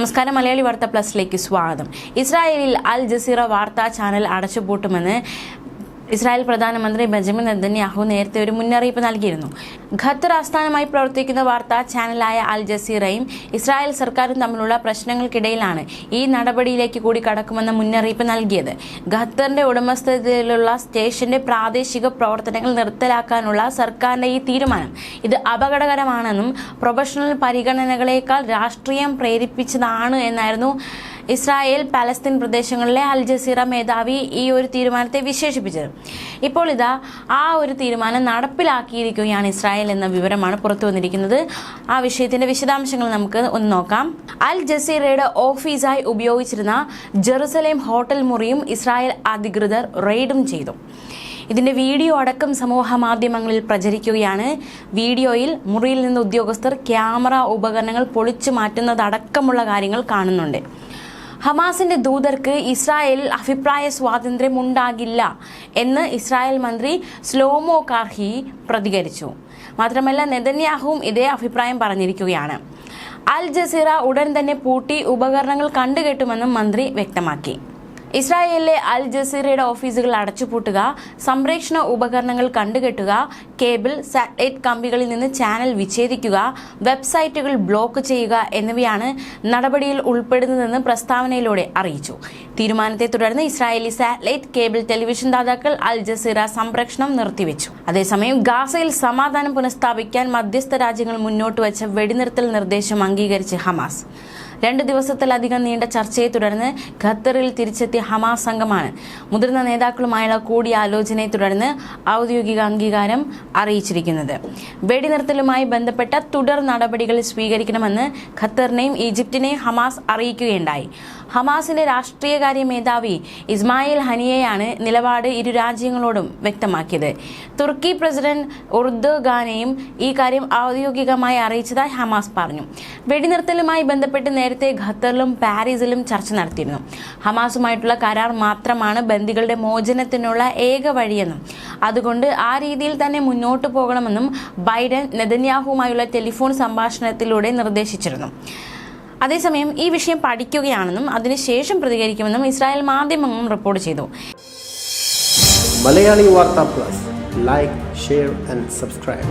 നമസ്കാരം മലയാളി വാർത്ത പ്ലസിലേക്ക് സ്വാഗതം. ഇസ്രായേലിൽ അൽ ജസീറ വാർത്താ ചാനൽ അടച്ചുപൂട്ടുമെന്ന് ഇസ്രായേൽ പ്രധാനമന്ത്രി ബെഞ്ചമിൻ നെതന്യാഹു നേരത്തെ ഒരു മുന്നറിയിപ്പ് നൽകിയിരുന്നു. ഖത്തർ ആസ്ഥാനമായി പ്രവർത്തിക്കുന്ന വാർത്താ ചാനലായ അൽ ജസീറയും ഇസ്രായേൽ സർക്കാരും തമ്മിലുള്ള പ്രശ്നങ്ങൾക്കിടയിലാണ് ഈ നടപടിയിലേക്ക് കൂടി കടക്കുമെന്ന മുന്നറിയിപ്പ് നൽകിയത്. ഖത്തറിന്റെ ഉടമസ്ഥതയിലുള്ള സ്റ്റേഷന്റെ പ്രാദേശിക പ്രവർത്തനങ്ങൾ നിർത്തലാക്കാനുള്ള സർക്കാരിന്റെ ഈ തീരുമാനം ഇത് അപകടകരമാണെന്നും പ്രൊഫഷണൽ പരിഗണനകളേക്കാൾ രാഷ്ട്രീയം പ്രേരിപ്പിച്ചതാണ് എന്നായിരുന്നു ഇസ്രായേൽ പാലസ്തീൻ പ്രദേശങ്ങളിലെ അൽ ജസീറ മേധാവി ഈ ഒരു തീരുമാനത്തെ വിശേഷിപ്പിച്ചത്. ഇപ്പോൾ ഇതാ ആ ഒരു തീരുമാനം നടപ്പിലാക്കിയിരിക്കുകയാണ് ഇസ്രായേൽ എന്ന വിവരമാണ് പുറത്തു വന്നിരിക്കുന്നത്. ആ വിഷയത്തിന്റെ വിശദാംശങ്ങൾ നമുക്ക് ഒന്ന് നോക്കാം. അൽ ജസീറയുടെ ഓഫീസായി ഉപയോഗിച്ചിരുന്ന ജെറുസലേം ഹോട്ടൽ മുറിയും ഇസ്രായേൽ അധികൃതർ റെയ്ഡും ചെയ്തു. ഇതിന്റെ വീഡിയോ അടക്കം സമൂഹ മാധ്യമങ്ങളിൽ പ്രചരിക്കുകയാണ്. വീഡിയോയിൽ മുറിയിൽ നിന്ന് ഉദ്യോഗസ്ഥർ ക്യാമറ ഉപകരണങ്ങൾ പൊളിച്ചു മാറ്റുന്നതടക്കമുള്ള കാര്യങ്ങൾ കാണുന്നുണ്ട്. ഹമാസിന്റെ ദൂതർക്ക് ഇസ്രായേലിൽ അഭിപ്രായ സ്വാതന്ത്ര്യം ഉണ്ടാകില്ല എന്ന് ഇസ്രായേൽ മന്ത്രി സ്ലോമോ കാർഹി പ്രതികരിച്ചു. മാത്രമല്ല നെതന്യാഹുവും ഇതേ അഭിപ്രായം പറഞ്ഞിരിക്കുകയാണ്. അൽ ജസീറ ഉടൻ തന്നെ പൂട്ടി ഉപകരണങ്ങൾ കണ്ടുകെട്ടുമെന്നും മന്ത്രി വ്യക്തമാക്കി. ഇസ്രായേലിലെ അൽ ജസീറയുടെ ഓഫീസുകൾ അടച്ചുപൂട്ടുക സംപ്രേഷണ ഉപകരണങ്ങൾ കണ്ടുകെട്ടുക കേബിൾ സാറ്റലൈറ്റ് കമ്പികളിൽ നിന്ന് ചാനൽ വിച്ഛേദിക്കുക വെബ്സൈറ്റുകൾ ബ്ലോക്ക് ചെയ്യുക എന്നിവയാണ് നടപടിയിൽ ഉൾപ്പെടുന്നതെന്ന് പ്രസ്താവനയിലൂടെ അറിയിച്ചു. തീരുമാനത്തെ തുടർന്ന് ഇസ്രായേലി സാറ്റലൈറ്റ് കേബിൾ ടെലിവിഷൻ ദാതാക്കൾ അൽ ജസീറ സംപ്രേഷണം നിർത്തിവെച്ചു. അതേസമയം ഗാസയിൽ സമാധാനം പുനഃസ്ഥാപിക്കാൻ മധ്യസ്ഥ രാജ്യങ്ങൾ മുന്നോട്ട് വെച്ച വെടിനിർത്തൽ നിർദ്ദേശം അംഗീകരിച്ച് ഹമാസ്. രണ്ട് ദിവസത്തിലധികം നീണ്ട ചർച്ചയെ തുടർന്ന് ഖത്തറിൽ തിരിച്ചെത്തിയ ഹമാസ് സംഘമാണ്. മുതിർന്ന നേതാക്കളുമായുള്ള കൂടിയാലോചനയെ തുടർന്ന് ഔദ്യോഗിക അംഗീകാരം അറിയിച്ചിരിക്കുന്നത്. വെടിനിർത്തലുമായി ബന്ധപ്പെട്ട തുടർ നടപടികൾ സ്വീകരിക്കണമെന്ന് ഖത്തറിനെയും ഈജിപ്തിനെയും ഹമാസ് അറിയിക്കുകയുണ്ടായി. ഹമാസിന്റെ രാഷ്ട്രീയകാര്യ മേധാവി ഇസ്മായിൽ ഹനിയയാണ് നിലപാട് ഇരു രാജ്യങ്ങളോടും വ്യക്തമാക്കിയത്. തുർക്കി പ്രസിഡന്റ് ഉർദുഗാനെയും ഈ കാര്യം ഔദ്യോഗികമായി അറിയിച്ചതായി ഹമാസ് പറഞ്ഞു. വെടിനിർത്തലുമായി ബന്ധപ്പെട്ട് നേരത്തെ ഖത്തറിലും പാരീസിലും ചർച്ച നടത്തിയിരുന്നു. ഹമാസുമായിട്ടുള്ള കരാർ മാത്രമാണ് ബന്ദികളുടെ മോചനത്തിനുള്ള ഏക വഴിയെന്നും അതുകൊണ്ട് ആ രീതിയിൽ തന്നെ മുന്നോട്ട് പോകണമെന്നും ബൈഡൻ നെതന്യാഹുമായുള്ള ടെലിഫോൺ സംഭാഷണത്തിലൂടെ നിർദ്ദേശിച്ചിരുന്നു. അതേസമയം ഈ വിഷയം പഠിക്കുകയാണെന്നും അതിനുശേഷം പ്രതികരിക്കുമെന്നും ഇസ്രായേൽ മാധ്യമങ്ങളും റിപ്പോർട്ട് ചെയ്തു. Malayali Vartha plus. Like share and subscribe.